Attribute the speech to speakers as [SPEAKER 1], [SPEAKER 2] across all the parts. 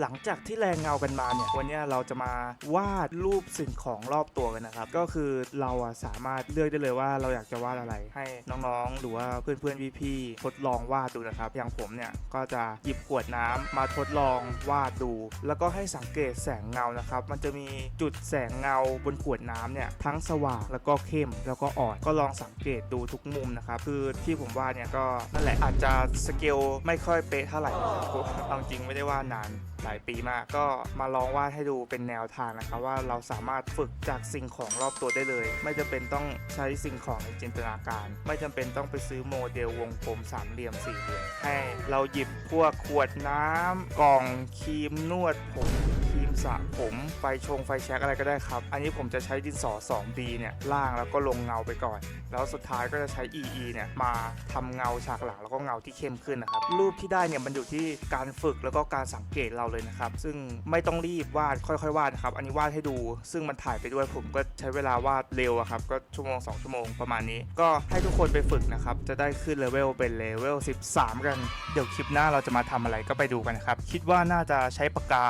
[SPEAKER 1] หลังจากที่แรงเงากันมาเนี่ยวันนี้เราจะมาวาดรูปสิ่งของรอบตัวกันนะครับ ก็คือเราอะสามารถเลือกได้เลยว่าเราอยากจะวาดอะไรให้น้องๆ หรือว่าเพื่อนๆพี่ๆทดลองวาดดูนะครับ อย่างผมเนี่ยก็จะหยิบขวดน้ำมาทดลองวาดดู แล้วก็ให้สังเกตแสงเงานะครับ มันจะมีจุดแสงเงาบนขวดน้ำเนี่ยทั้งสว่างแล้วก็เข้มแล้วก็อ่อนก็ลองสังเกตดูทุกมุมนะครับคือที่ผมวาดเนี่ยก็นั่นแหละอาจจะสเกลไม่ค่อยเป๊ะเท่าไหร่นะครับเอาจริงไม่ได้วาดนาน หลายปีมาก ก็มาลองวาดให้ดูเป็นแนวทางนะครับว่าเราสามารถฝึกจากสิ่งของรอบตัวได้เลย ไม่จำเป็นต้องใช้สิ่งของในจินตนาการ ไม่จำเป็นต้องไปซื้อโมเดลวงกลมสามเหลี่ยมสี่เหลี่ยมให้เราหยิบพวกขวดน้ำกล่องครีมนวดผมครีมสระผมไฟชงไฟแช็กอะไรก็ได้ครับ อันนี้ผมจะใช้ดินสอ 2B เนี่ยล่างแล้วก็ลงเงาไปก่อน แล้วสุดท้ายก็จะใช้ EE เนี่ยมาทำเงาฉากหลังแล้วก็เงาที่เข้มขึ้นนะครับรูปที่ได้เนี่ยมันอยู่ที่การฝึกแล้วก็การสังเกตเราเลยนะครับ ซึ่งไม่ต้องรีบวาดค่อยๆวาดนะครับ อันนี้วาดให้ดู ซึ่งมันถ่ายไปด้วยผมก็ใช้เวลาวาดเร็วครับ ก็ชั่วโมง 2 ชั่วโมงประมาณนี้ ก็ให้ทุกคนไปฝึกนะครับ จะได้ขึ้นเลเวลเป็นเลเวล 13 กัน เดี๋ยวคลิปหน้าเราจะมาทำอะไรก็ไปดูกันนะครับ คิดว่าน่าจะใช้ปากกา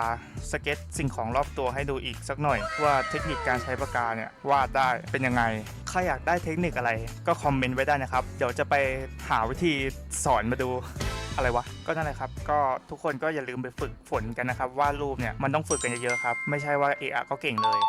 [SPEAKER 1] สเก็ตสิ่งของรอบตัวให้ดูอีกสักหน่อย ว่าเทคนิคการใช้ปากกาเนี่ยวาดได้เป็นยังไงใครอยากได้เทคนิคอะไรก็คอมเมนต์ไว้ได้นะครับ เดี๋ยวจะไปหาวิธีสอนมาดู อะไรวะ ก็นั่นแหละครับ ก็ทุกคนก็อย่าลืมไปฝึกฝนกันนะครับวาดรูปเนี่ยมันต้องฝึกกันเยอะๆครับ ไม่ใช่ว่าเอะอะก็เก่งเลย